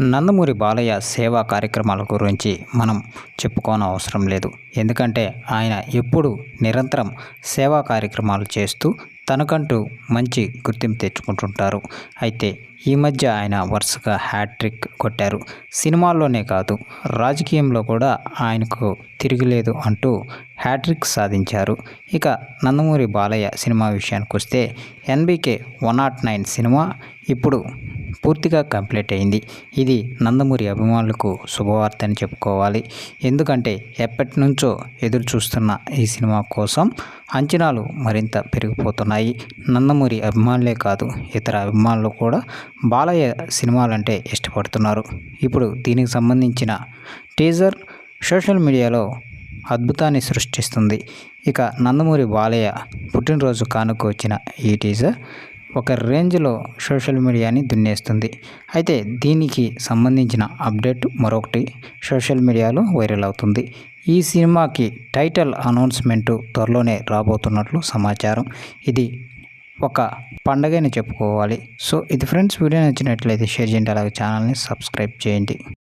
నందమూరి బాలయ్య సేవా కార్యక్రమాల గురించి మనం చెప్పుకోన అవసరం లేదు. ఎందుకంటే ఆయన ఎప్పుడు నిరంతరం సేవా కార్యక్రమాలు చేస్తూ తనకంటూ మంచి గుర్తింపు తెచ్చుకుంటుంటారు. అయితే ఈ మధ్య ఆయన వరుసగా హ్యాట్రిక్ కొట్టారు. సినిమాల్లోనే కాదు రాజకీయంలో కూడా ఆయనకు తిరిగిలేదు అంటూ హ్యాట్రిక్ సాధించారు. ఇక నందమూరి బాలయ్య సినిమా విషయానికి వస్తే NBK one not nine cinema ఇప్పుడు పూర్తిగా కంప్లీట్ అయింది. ఇది నందమూరి అభిమానులకు శుభవార్త అని చెప్పుకోవాలి. ఎందుకంటే ఎప్పటి నుంచో ఎదురు చూస్తున్న ఈ సినిమా కోసం అంచనాలు మరింత పెరిగిపోతున్నాయి. నందమూరి అభిమానులే కాదు ఇతర అభిమానులు కూడా బాలయ్య సినిమాలంటే ఇష్టపడుతున్నారు. ఇప్పుడు దీనికి సంబంధించిన టీజర్ సోషల్ మీడియాలో అద్భుతాన్ని సృష్టిస్తుంది. ఇక నందమూరి బాలయ్య పుట్టినరోజు కానుక వచ్చిన ఈ టీజర్ ఒక రేంజ్లో సోషల్ మీడియాని దున్నేస్తుంది. అయితే దీనికి సంబంధించిన అప్డేట్ మరొకటి సోషల్ మీడియాలో వైరల్ అవుతుంది. ఈ సినిమాకి టైటిల్ అనౌన్స్మెంటు త్వరలోనే రాబోతున్నట్లు సమాచారం. ఇది ఒక పండగని చెప్పుకోవాలి. సో ఇది ఫ్రెండ్స్ వీడియో నచ్చినట్లయితే షేర్ చేయండి. అలాగే ఛానల్ని సబ్స్క్రైబ్ చేయండి.